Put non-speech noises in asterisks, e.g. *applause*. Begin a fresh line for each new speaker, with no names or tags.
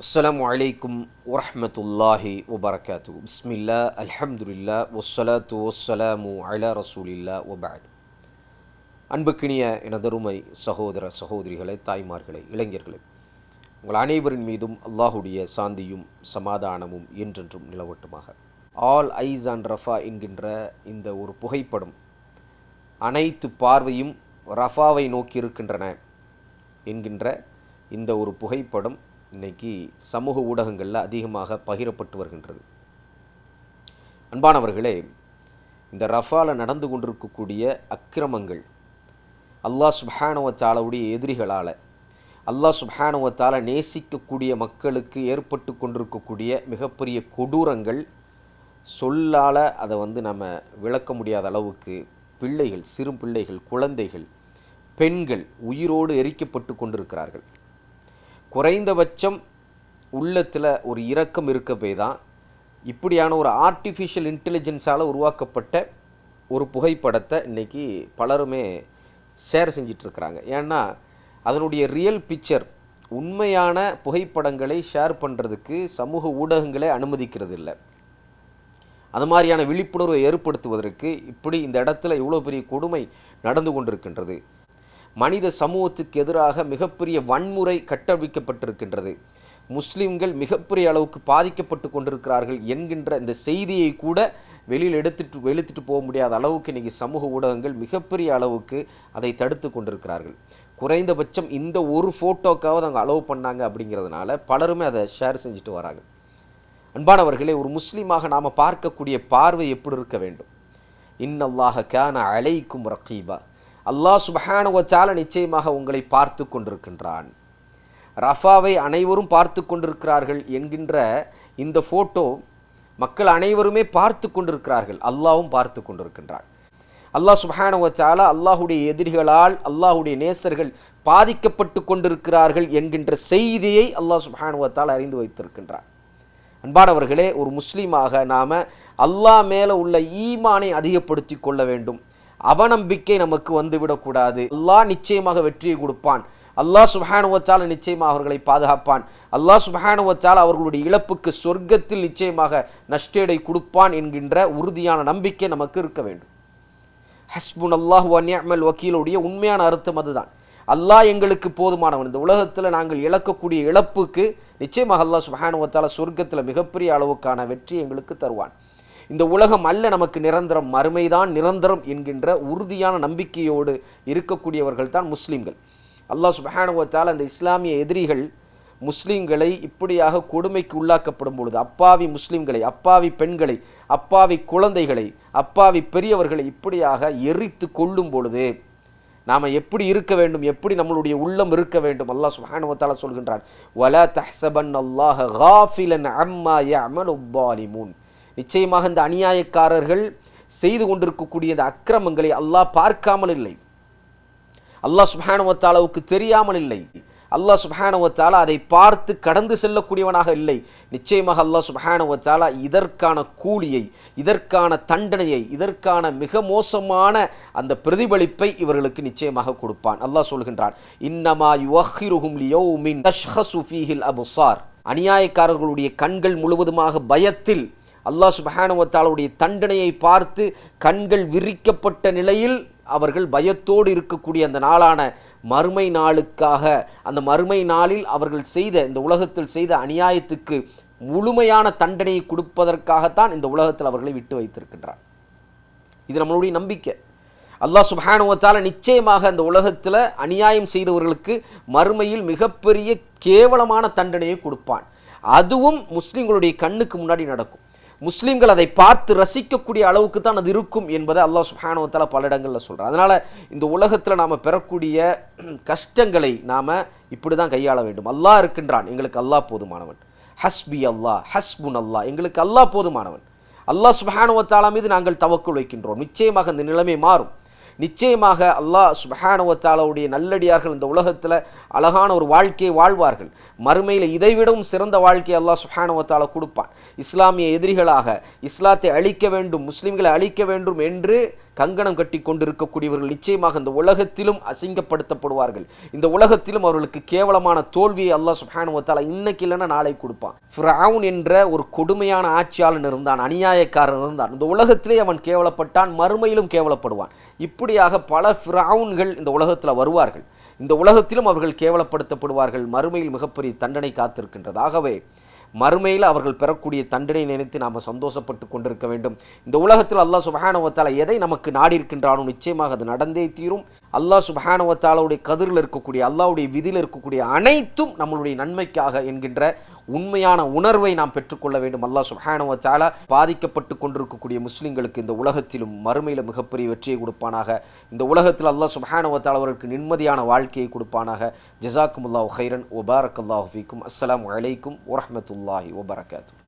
السلام عليكم ورحمة الله وبركاته بسم الله الحمد لله والصلاة والسلام على رسول الله وبعد அன்புக்கினிய எனதருமை சகோதர சகோதரிகளை தாய்மார்களை இளைஞர்களே உங்கள் அனைவரின் மீதும் அல்லாஹுடைய சாந்தியும் சமாதானமும் என்றென்றும் நிலவட்டுமாக ஆல் ஐஸ் அண்ட் ரஃபா என்கின்ற இந்த ஒரு புகைப்படம் அனைத்து பார்வையும் ரஃபாவை நோக்கி இருக்கின்றன என்கின்ற இந்த ஒரு புகைப்படம் இன்னைக்கு சமூக ஊடகங்களில் அதிகமாக பகிரப்பட்டு வருகின்றது. அன்பானவர்களே இந்த ரஃபால நடந்து கொண்டிருக்கக்கூடிய அக்கிரமங்கள் அல்லாஹ் சுப்ஹானுவத்தாலாவுடைய எதிரிகளால் அல்லாஹ் சுப்ஹானுவத்தால நேசிக்கக்கூடிய மக்களுக்கு ஏற்பட்டு கொண்டிருக்கக்கூடிய மிகப்பெரிய கொடூரங்கள் சொல்லால் அதை வந்து நம்ம விளக்க முடியாத அளவுக்கு பிள்ளைகள் சிறு பிள்ளைகள் குழந்தைகள் பெண்கள் உயிரோடு எரிக்கப்பட்டு கொண்டிருக்கிறார்கள். குறைந்தபட்சம் உள்ளத்தில் ஒரு இரக்கம் இருக்க போய் தான் இப்படியான ஒரு ஆர்டிஃபிஷியல் இன்டெலிஜென்ஸால் உருவாக்கப்பட்ட ஒரு புகைப்படத்தை இன்றைக்கி பலருமே ஷேர் செஞ்சிட்ருக்கிறாங்க. ஏன்னா அதனுடைய ரியல் பிக்சர் உண்மையான புகைப்படங்களை ஷேர் பண்ணுறதுக்கு சமூக ஊடகங்களே அனுமதிக்கிறது இல்லை அது மாதிரியான விழிப்புணர்வை ஏற்படுத்துவதற்கு இப்படி இந்த இடத்துல இவ்வளோ பெரிய கொடுமை நடந்து கொண்டிருக்கின்றது. மனித சமூகத்துக்கு எதிராக மிகப்பெரிய வன்முறை கட்டவிக்கப்பட்டிருக்கின்றது முஸ்லிம்கள் மிகப்பெரிய அளவுக்கு பாதிக்கப்பட்டு கொண்டிருக்கிறார்கள் என்கின்ற இந்த செய்தியை கூட வெளியில் எடுத்துட்டு வெளுத்துட்டு போக முடியாத அளவுக்கு இன்றைக்கி சமூக ஊடகங்கள் மிகப்பெரிய அளவுக்கு அதை தடுத்து கொண்டிருக்கிறார்கள். குறைந்தபட்சம் இந்த ஒரு ஃபோட்டோக்காவது அவங்க அலோவ் பண்ணாங்க அப்படிங்கிறதுனால பலருமே அதை ஷேர் செஞ்சுட்டு வராங்க. அன்பானவர்களே ஒரு முஸ்லீமாக நாம் பார்க்கக்கூடிய பார்வை எப்படி இருக்க வேண்டும்? இன்னல்லாக கேன அலைக்கும் ரகீபா. அல்லாஹ் சுபஹானுவச்சால நிச்சயமாக உங்களை பார்த்து கொண்டிருக்கின்றான். ரஃபாவை அனைவரும் பார்த்து கொண்டிருக்கிறார்கள் என்கின்ற இந்த ஃபோட்டோ மக்கள் அனைவருமே பார்த்து கொண்டிருக்கிறார்கள். அல்லாவும் பார்த்து கொண்டிருக்கின்றான். அல்லாஹ் சுபஹானுவச்சால அல்லாஹுடைய எதிரிகளால் அல்லாஹுடைய நேசர்கள் பாதிக்கப்பட்டு கொண்டிருக்கிறார்கள் என்கின்ற செய்தியை அல்லாஹ் சுபஹானுவத்தால் அறிந்து வைத்திருக்கின்றான். அன்பானவர்களே ஒரு முஸ்லீமாக நாம் அல்லாஹ் மேலே உள்ள ஈமானை அதிகப்படுத்தி கொள்ள வேண்டும். அவநம்பிக்கை நமக்கு வந்துவிடக்கூடாது. அல்லாஹ் நிச்சயமாக வெற்றியை கொடுப்பான். அல்லாஹ் சுபஹானுவச்சால நிச்சயமாக அவர்களை பாதுகாப்பான். அல்லாஹ் சுபஹானுவச்சால அவர்களுடைய இழப்புக்கு சொர்க்கத்தில் நிச்சயமாக நஷ்டேடை கொடுப்பான் என்கின்ற உறுதியான நம்பிக்கை நமக்கு இருக்க வேண்டும். ஹஸ்புன் அல்லாஹு அன்யாமல் வக்கீலுடைய உண்மையான அர்த்தம் அதுதான். அல்லாஹ் எங்களுக்கு போதுமானவன். இந்த உலகத்தில் நாங்கள் இழக்கக்கூடிய இழப்புக்கு நிச்சயமாக அல்லாஹ் சுபஹானுவத்தால சொர்க்கத்தில் மிகப்பெரிய அளவுக்கான வெற்றி எங்களுக்கு தருவான். இந்த உலகம் அல்ல நமக்கு நிரந்தரம் மறுமைதான் நிரந்தரம் என்கின்ற உறுதியான நம்பிக்கையோடு இருக்கக்கூடியவர்கள் தான் முஸ்லீம்கள். அல்லாஹ் சுபஹானுவத்தால் அந்த இஸ்லாமிய எதிரிகள் முஸ்லீம்களை இப்படியாக கொடுமைக்கு உள்ளாக்கப்படும் பொழுது அப்பாவி முஸ்லீம்களை அப்பாவி பெண்களை அப்பாவி குழந்தைகளை அப்பாவி பெரியவர்களை இப்படியாக எரித்து கொள்ளும் பொழுது நாம் எப்படி இருக்க வேண்டும் எப்படி நம்மளுடைய உள்ளம் இருக்க வேண்டும் அல்லாஹ் சுஹானுவத்தால சொல்கின்றான் வல தஹ்சபன் அல்லாஹ் ஹாஃபிலன் அம்மா யமலுபாலிமூன் நிச்சயமாக இந்த அநியாயக்காரர்கள் செய்து கொண்டிருக்கக்கூடிய இந்த அக்கிரமங்களை அல்லாஹ் பார்க்காமல் இல்லை. அல்லாஹ் சுபஹானுவத்தாலாவுக்கு தெரியாமல் இல்லை. அல்லாஹ் சுபஹானுவத்தாலா அதை பார்த்து கடந்து செல்லக்கூடியவனாக இல்லை. நிச்சயமாக அல்லாஹ் சுபஹானுவத்தாலா இதற்கான கூலியை இதற்கான தண்டனையை இதற்கான மிக மோசமான அந்த பிரதிபலிப்பை இவர்களுக்கு நிச்சயமாக கொடுப்பான். அல்லாஹ் சொல்கின்றான் இன்னமா யுவஹிருஹும் லியௌமின் தஷ்ஹசு அபுசார். அநியாயக்காரர்களுடைய கண்கள் முழுவதுமாக பயத்தில் அல்லாஹ் சுபஹானுவத்தாளுடைய தண்டனையை பார்த்து கண்கள் விரிக்கப்பட்ட நிலையில் அவர்கள் பயத்தோடு இருக்கக்கூடிய அந்த நாளான மறுமை நாளுக்காக அந்த மறுமை நாளில் அவர்கள் செய்த இந்த உலகத்தில் செய்த அநியாயத்துக்கு முழுமையான தண்டனையை கொடுப்பதற்காகத்தான் இந்த உலகத்தில் அவர்களை விட்டு வைத்திருக்கின்றார். இது நம்மளுடைய நம்பிக்கை. அல்லாஹ் சுபானுவத்தால் நிச்சயமாக அந்த உலகத்தில் அநியாயம் செய்தவர்களுக்கு மறுமையில் மிகப்பெரிய கேவலமான தண்டனையை கொடுப்பான். அதுவும் முஸ்லீம்களுடைய கண்ணுக்கு முன்னாடி நடக்கும். முஸ்லீம்கள் அதை பார்த்து ரசிக்கக்கூடிய அளவுக்கு தான் அது இருக்கும் என்பதை அல்லாஹ் சுஹானுவத்தால பல இடங்களில் சொல்கிறார் அதனால் இந்த உலகத்தில் நாம் பெறக்கூடிய *clears throat* கஷ்டங்களை நாம் இப்படி தான் கையாள வேண்டும். அல்லாஹ் இருக்கின்றான். எங்களுக்கு அல்லாஹ் போதுமானவன். ஹஸ்பி அல்லாஹ் ஹஸ்புன் அல்லாஹ். எங்களுக்கு அல்லாஹ் போதுமானவன். அல்லாஹ் சுஹானுவத்தாலா மீது நாங்கள் தவக்குள் வைக்கின்றோம். நிச்சயமாக இந்த நிலைமை மாறும். நிச்சயமாக அல்லாஹ் சுபஹானுவத்தாலாவுடைய நல்லடியார்கள் இந்த உலகத்தில் அழகான ஒரு வாழ்க்கையை வாழ்வார்கள். மறுமையில் இதைவிடவும் சிறந்த வாழ்க்கையை அல்லாஹ் சுபஹானுவத்தாலா கொடுப்பான். இஸ்லாமிய எதிரிகளாக இஸ்லாத்தை அழிக்க வேண்டும் முஸ்லீம்களை அழிக்க வேண்டும் என்று கங்கணம் கட்டி கொண்டிருக்கக்கூடியவர்கள் நிச்சயமாக இந்த உலகத்திலும் அசிங்கப்படுத்தப்படுவார்கள். இந்த உலகத்திலும் அவர்களுக்கு கேவலமான தோல்வியை அல்லாஹ் சுஹானுவத்தால் இன்னைக்கு இல்லைன்னா நாளை கொடுப்பான். ஃபிரவுன் என்ற ஒரு கொடுமையான ஆட்சியாளன் இருந்தான் அநியாயக்காரன் இருந்தான். இந்த உலகத்திலே அவன் கேவலப்பட்டான் மறுமையிலும் கேவலப்படுவான். இப்படியாக பல ஃப்ரவுன்கள் இந்த உலகத்தில் வருவார்கள். இந்த உலகத்திலும் அவர்கள் கேவலப்படுத்தப்படுவார்கள் மறுமையில் மிகப்பெரிய தண்டனை காத்திருக்கின்றது. ஆகவே மறுமையில் அவர்கள் பெறக்கூடிய தண்டனை நினைத்து நாம் சந்தோஷப்பட்டு கொண்டிருக்க வேண்டும். இந்த உலகத்தில் அல்லாஹ் சுபஹானுவத்தால் எதை நமக்கு நாடி இருக்கின்றானோ நிச்சயமாக அது நடந்தே தீரும். அல்லாஹ் சுபஹானவத்தாலாவுடைய கதிரில் இருக்கக்கூடிய அல்லாவுடைய விதியில் இருக்கக்கூடிய அனைத்தும் நம்மளுடைய நன்மைக்காக என்கின்ற உண்மையான உணர்வை நாம் பெற்றுக்கொள்ள வேண்டும். அல்லாஹ் சுபஹானவத்தால பாதிக்கப்பட்டு கொண்டிருக்கக்கூடிய முஸ்லீம்களுக்கு இந்த உலகத்திலும் மறுமையில் மிகப்பெரிய வெற்றியை கொடுப்பானாக. இந்த உலகத்தில் அல்லாஹ் சுபஹானவத்தால் அவர்களுக்கு நிம்மதியான வாழ்க்கையை கொடுப்பானாக. ஜசாக்குமுல்லாஹ் ஹைரன் ஒபாரக் அல்லாஹ் ஃபீக்கும். அஸ்லாம் வலைக்கும் வரமத்துல்லாஹி வபரகாத்து